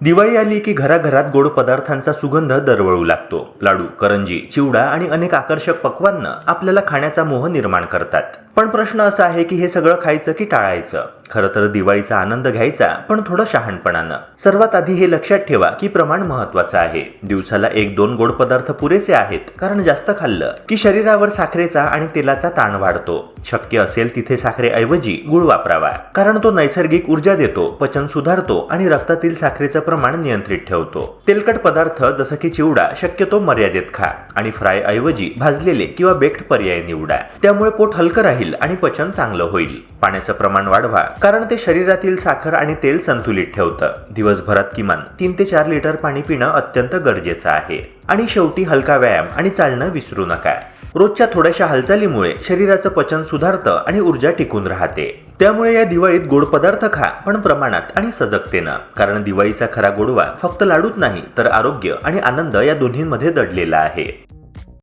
दिवाळी आली की घराघरात गोड पदार्थांचा सुगंध दरवळू लागतो. लाडू करंजी चिवडा आणि अनेक आकर्षक पक्वांना आपल्याला खाण्याचा मोह निर्माण करतात. पण प्रश्न असा आहे की हे सगळं खायचं की टाळायचं? खरं तर दिवाळीचा आनंद घ्यायचा पण थोडं शहाणपणानं. सर्वात आधी हे लक्षात ठेवा की प्रमाण महत्वाचं आहे. दिवसाला एक दोन गोड पदार्थ पुरेसे आहेत कारण जास्त खाल्लं की शरीरावर साखरेचा आणि तेलाचा ताण वाढतो. शक्य असेल तिथे साखरेऐवजी गुळ वापरावा कारण तो नैसर्गिक ऊर्जा देतो पचन सुधारतो आणि रक्तातील साखरेचं प्रमाण नियंत्रित ठेवतो. तेलकट पदार्थ जसं की चिवडा शक्यतो मर्यादित खा आणि फ्राय ऐवजी भाजलेले किंवा बेक्ड पर्याय निवडा. त्यामुळे पोट हलकं राहील आणि पचन चांगलं होईल. पाण्याचं प्रमाण वाढवा कारण ते शरीरातील साखर आणि तेल संतुलित ठेवतं. दिवसभरात किमान तीन ते चार लिटर पाणी पिणं अत्यंत गरजेचं आहे. आणि शेवटी हलका व्यायाम आणि चालणं विसरू नका. रोजच्या थोड्याशा हालचालीमुळे शरीराचं पचन सुधारतं आणि ऊर्जा टिकून राहते. त्यामुळे या दिवाळीत गोड पदार्थ खा पण प्रमाणात आणि सजगतेनं. कारण दिवाळीचा खरा गोडवा फक्त लाडूत नाही तर आरोग्य आणि आनंद या दोन्हींमध्ये दडलेला आहे.